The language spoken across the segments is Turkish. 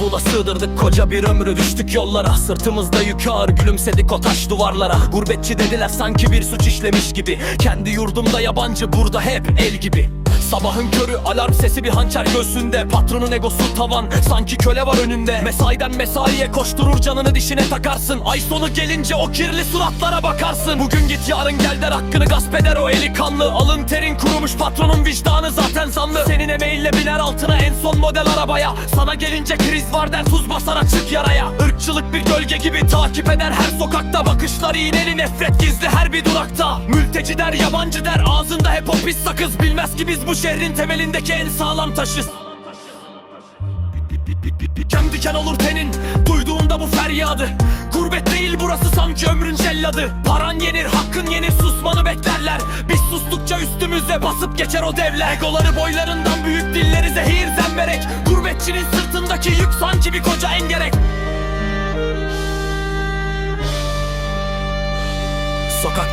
Bavula sığdırdık koca bir ömrü düştük yollara. Sırtımızda yük ağır gülümsedik o taş duvarlara. Gurbetçi dediler sanki bir suç işlemiş gibi. Kendi yurdumda yabancı burada hep el gibi Sabahın körü alarm sesi bir hançer göğsünde. Patronun egosu tavan sanki köle var önünde. Mesaiden mesaiye koşturur canını dişine takarsın. Ay sonu gelince o kirli suratlara bakarsın. Bugün git yarın gel der hakkını gasp eder o eli kanlı. Alın terin kurumuş patronun vicdanı zaten zamlı Senin emeğinle biner altına en son model arabaya. Sana gelince kriz var der tuz basar açık yaraya. Irkçılık bir gölge gibi takip eder her sokakta. Bakışları iğneli nefret gizli her bir durakta. Mülteci der yabancı der ağzında hep o pis sakız. Bilmez ki biz bu şehrin temelindeki en sağlam taşız Diken diken olur tenin Duyduğunda bu feryadı. Gurbet değil burası sanki ömrün celladı. Paran yenir hakkın yenir susmanı beklerler. Biz sustukça üstümüze basıp geçer o devler. Egoları boylarından büyük dilleri zehir zemberek. Gurbetçinin sırtındaki yük sanki bir koca engerek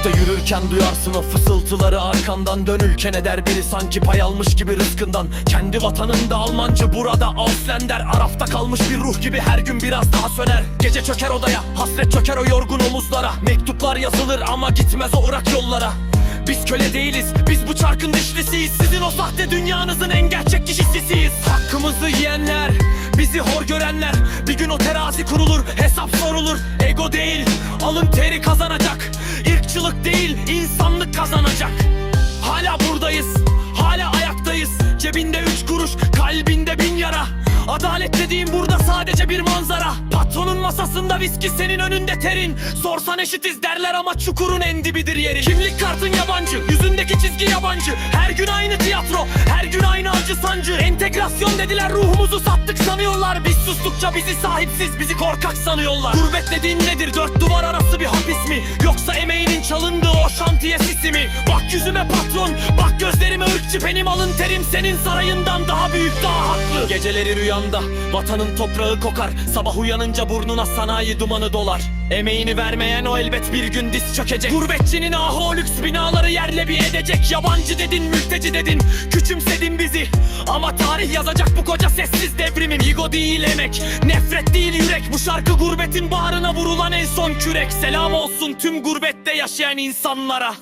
Sokakta yürürken duyarsın o fısıltıları arkandan. Dönülken eder biri sanki pay almış gibi rızkından. Kendi vatanında Almancı burada Auslender Arafta kalmış bir ruh gibi her gün biraz daha söner. Gece çöker odaya hasret çöker o yorgun omuzlara. Mektuplar yazılır ama gitmez o ırak yollara. Biz köle değiliz, biz bu çarkın dişlisiyiz. Sizin o sahte dünyanızın en gerçek kişisiyiz Hakkımızı yiyenler, bizi hor görenler. Bir gün o terazi kurulur, hesap sorulur. Ego değil, alın teri kazanacak Irkçılık değil, insanlık kazanacak. Hala buradayız, hala ayaktayız. Cebinde üç kuruş, kalbinde bin yara. Adalet dediğim burada sadece bir manzara Patronun masasında viski senin önünde terin. Sorsan eşitiz derler ama çukurun en dibidir yeri Kimlik kartın yabancı, yüzündeki çizgi yabancı. Her gün aynı tiyatro, her gün aynı acı sancı. Entegrasyon dediler ruhumuzu sattık sanıyorlar. Biz sustukça bizi sahipsiz, bizi korkak sanıyorlar. Gurbet dediğin nedir, dört duvar arası bir hapis mi? Yoksa emeğinin çalındığı o şantiye sisi mi? Bak yüzüme patron, ırkçı Benim alın terim senin sarayından daha büyük, daha haklı. Geceleri rüyanda, vatanın toprağı kokar. Sabah uyanınca burnuna sanayi dumanı dolar. Emeğini vermeyen o elbet bir gün diz çökecek. Gurbetçinin ahı lüks binaları yerle bir edecek. Yabancı dedin, mülteci dedin, küçümsedin bizi. Ama tarih yazacak bu koca sessiz devrimin. Ego değil emek, nefret değil yürek. Bu şarkı gurbetin bağrına vurulan en son kürek. Selam olsun tüm gurbette yaşayan insanlara